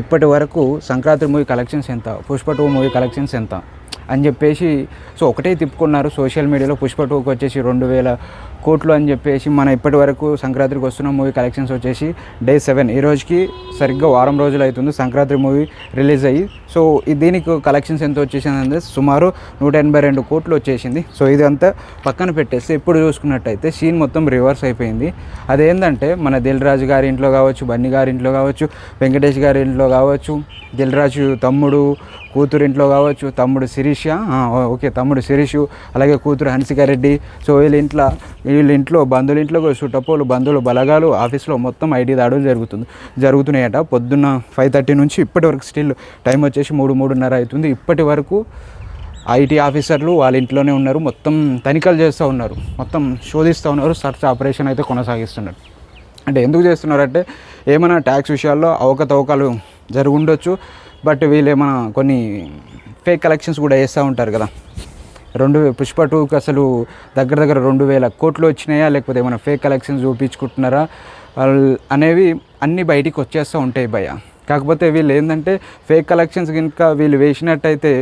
ఇప్పటి వరకు Sankranti movie collections ఎంత? పుష్ప టూ మూవీ కలెక్షన్స్ ఎంత? అని చెప్పేసి సో ఒకటే తిప్పుకున్నారు. సోషల్ మీడియాలో పుష్ప టూకి వచ్చేసి రెండు వేల కోట్లు అని చెప్పేసి మన ఇప్పటి వరకు సంక్రాంతికి వస్తున్న మూవీ కలెక్షన్స్ వచ్చేసి డే సెవెన్. ఈ రోజుకి సరిగ్గా వారం రోజులు అవుతుంది సంక్రాంతి మూవీ రిలీజ్ అయ్యి. సో దీనికి కలెక్షన్స్ ఎంత వచ్చేసిందంటే సుమారు నూట ఎనభై రెండు కోట్లు వచ్చేసింది. సో ఇదంతా పక్కన పెట్టేస్తే ఇప్పుడు చూసుకున్నట్టయితే సీన్ మొత్తం రివర్స్ అయిపోయింది. అదేంటంటే మన దిల్ రాజు గారి ఇంట్లో కావచ్చు బన్నీ గారి ఇంట్లో కావచ్చు వెంకటేష్ గారి ఇంట్లో కావచ్చు దిల్ రాజు తమ్ముడు కూతురు ఇంట్లో కావచ్చు తమ్ముడు శిరీష ఓకే తమ్ముడు శిరీషు అలాగే కూతురు హన్సికారెడ్డి సో వీళ్ళ ఇంట్లో వీళ్ళ ఇంట్లో బంధువుల ఇంట్లో కూడా చుట్టపోలు బంధువులు బలగాలు ఆఫీస్లో మొత్తం ఐటీ దాడులు జరుగుతుంది జరుగుతున్నాయట. పొద్దున్న ఫైవ్ థర్టీ నుంచి ఇప్పటి వరకు స్టిల్ టైం వచ్చేసి మూడు మూడున్నర అవుతుంది. ఇప్పటి వరకు ఐటీ ఆఫీసర్లు వాళ్ళ ఇంట్లోనే ఉన్నారు. మొత్తం తనిఖీలు చేస్తూ ఉన్నారు. మొత్తం శోధిస్తూ ఉన్నారు. సర్చ్ ఆపరేషన్ అయితే కొనసాగిస్తున్నారు. అంటే ఎందుకు చేస్తున్నారంటే ఏమైనా ట్యాక్స్ విషయాల్లో అవకతవకలు జరుగుండొచ్చు. బట్ వీళ్ళు ఏమైనా కొన్ని ఫేక్ కలెక్షన్స్ కూడా వేస్తూ ఉంటారు కదా. రెండు పుష్ప టూకి అసలు దగ్గర దగ్గర రెండు వేల కోట్లు వచ్చినాయా? లేకపోతే ఏమైనా ఫేక్ కలెక్షన్స్ చూపించుకుంటున్నారా? వాళ్ళు అనేవి అన్నీ బయటికి వచ్చేస్తూ ఉంటాయి భయ కాకపోతే వీళ్ళు ఏంటంటే ఫేక్ కలెక్షన్స్ కనుక వీళ్ళు వేసినట్టయితే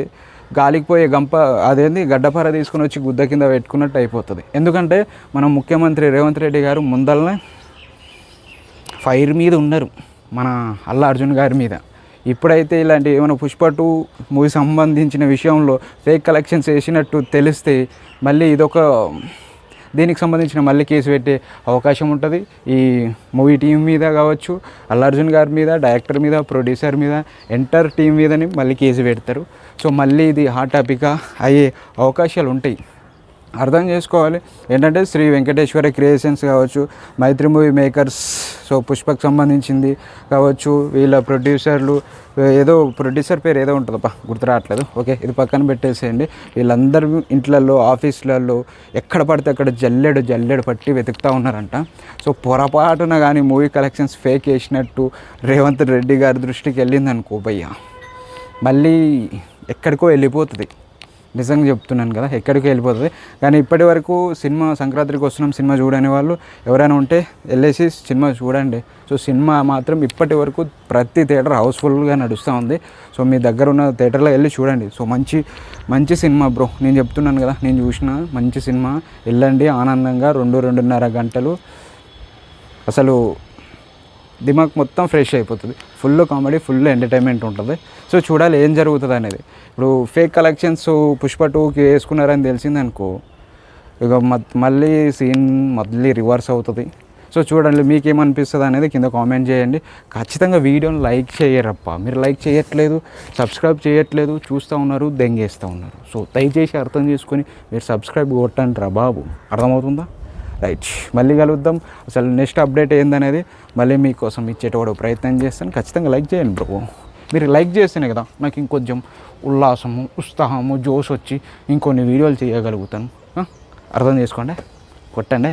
గాలికి పోయే గంప అదేంది? గడ్డపార తీసుకుని వచ్చి గుద్ద కింద పెట్టుకున్నట్టు అయిపోతుంది. ఎందుకంటే మన ముఖ్యమంత్రి రేవంత్ రెడ్డి గారు ముందలనే ఫైర్ మీద ఉన్నారు మన అల్లా అర్జున్ గారి మీద. ఇప్పుడైతే ఇలాంటి ఏమైనా పుష్ప టూ మూవీ సంబంధించిన విషయంలో ఫేక్ కలెక్షన్స్ వేసినట్టు తెలిస్తే మళ్ళీ ఇదొక దీనికి సంబంధించిన మళ్ళీ కేసు పెట్టే అవకాశం ఉంటుంది. ఈ మూవీ టీం మీద కావచ్చు అల్లార్జున్ గారి మీద డైరెక్టర్ మీద ప్రొడ్యూసర్ మీద ఎంటర్ టీం మీదని మళ్ళీ కేసు పెడతారు. సో మళ్ళీ ఇది హాట్ టాపిక్గా అయ్యే అవకాశాలు ఉంటాయి. అర్థం చేసుకోవాలి. ఏంటంటే శ్రీ వెంకటేశ్వర క్రియేషన్స్ కావచ్చు మైత్రి మూవీ మేకర్స్ సో పుష్పకు సంబంధించింది కావచ్చు వీళ్ళ ప్రొడ్యూసర్లు ఏదో ప్రొడ్యూసర్ పేరు ఏదో ఉంటుందప్ప గుర్తు రావట్లేదు. ఓకే ఇది పక్కన పెట్టేసేయండి. వీళ్ళందరూ ఇంట్లల్లో ఆఫీసులలో ఎక్కడ పడితే అక్కడ జల్లెడు జల్లెడు పట్టి వెతుకుతూ ఉన్నారంట. సో పొరపాటున కానీ మూవీ కలెక్షన్స్ ఫేక్ వేసినట్టు రేవంత్ రెడ్డి గారి దృష్టికి వెళ్ళింది అనుకో భయ్య మళ్ళీ ఎక్కడికో వెళ్ళిపోతుంది. నిజంగా చెప్తున్నాను కదా ఎక్కడికి వెళ్ళిపోతుంది. కానీ ఇప్పటి వరకు సినిమా సంక్రాంతికి వస్తున్నాం సినిమా చూడని వాళ్ళు ఎవరైనా ఉంటే వెళ్ళేసి సినిమా చూడండి. సో సినిమా మాత్రం ఇప్పటి వరకు ప్రతి థియేటర్ హౌస్ఫుల్గా నడుస్తూ ఉంది. సో మీ దగ్గర ఉన్న థియేటర్లో వెళ్ళి చూడండి. సో మంచి మంచి సినిమా బ్రో నేను చెప్తున్నాను కదా నేను చూసిన మంచి సినిమా వెళ్ళండి ఆనందంగా రెండు రెండున్నర గంటలు. అసలు దిమాగ్ మొత్తం ఫ్రెష్ అయిపోతుంది. ఫుల్ కామెడీ ఫుల్ ఎంటర్టైన్మెంట్ ఉంటుంది. సో చూడాలి ఏం జరుగుతుంది అనేది. ఇప్పుడు ఫేక్ కలెక్షన్స్ పుష్ప టూకి వేసుకున్నారని తెలిసిందనుకో ఇక మ- మళ్ళీ సీన్ మళ్ళీ రివర్స్ అవుతుంది. సో చూడండి మీకేమనిపిస్తుంది అనేది కింద కామెంట్ చేయండి. ఖచ్చితంగా వీడియోని లైక్ చేయరప్ప. మీరు లైక్ చేయట్లేదు సబ్స్క్రైబ్ చేయట్లేదు చూస్తూ ఉన్నారు దెంగేస్తూ ఉన్నారు. సో దయచేసి అర్థం చేసుకొని మీరు సబ్స్క్రైబ్ కొట్టండి రా బాబు. అర్థమవుతుందా? రైట్. మళ్ళీ కలుద్దాం. అసలు నెక్స్ట్ అప్డేట్ ఏందనేది మళ్ళీ మీకోసం ఇచ్చేటప్పుడు ప్రయత్నం చేస్తాను. ఖచ్చితంగా లైక్ చేయండి బ్రో. మీరు లైక్ చేస్తేనే కదా నాకు ఇంకొంచెం ఉల్లాసము ఉత్సాహము జోష్ వచ్చి ఇంకొన్ని వీడియోలు చేయగలుగుతాను. అర్థం చేసుకోండి? కొట్టండి?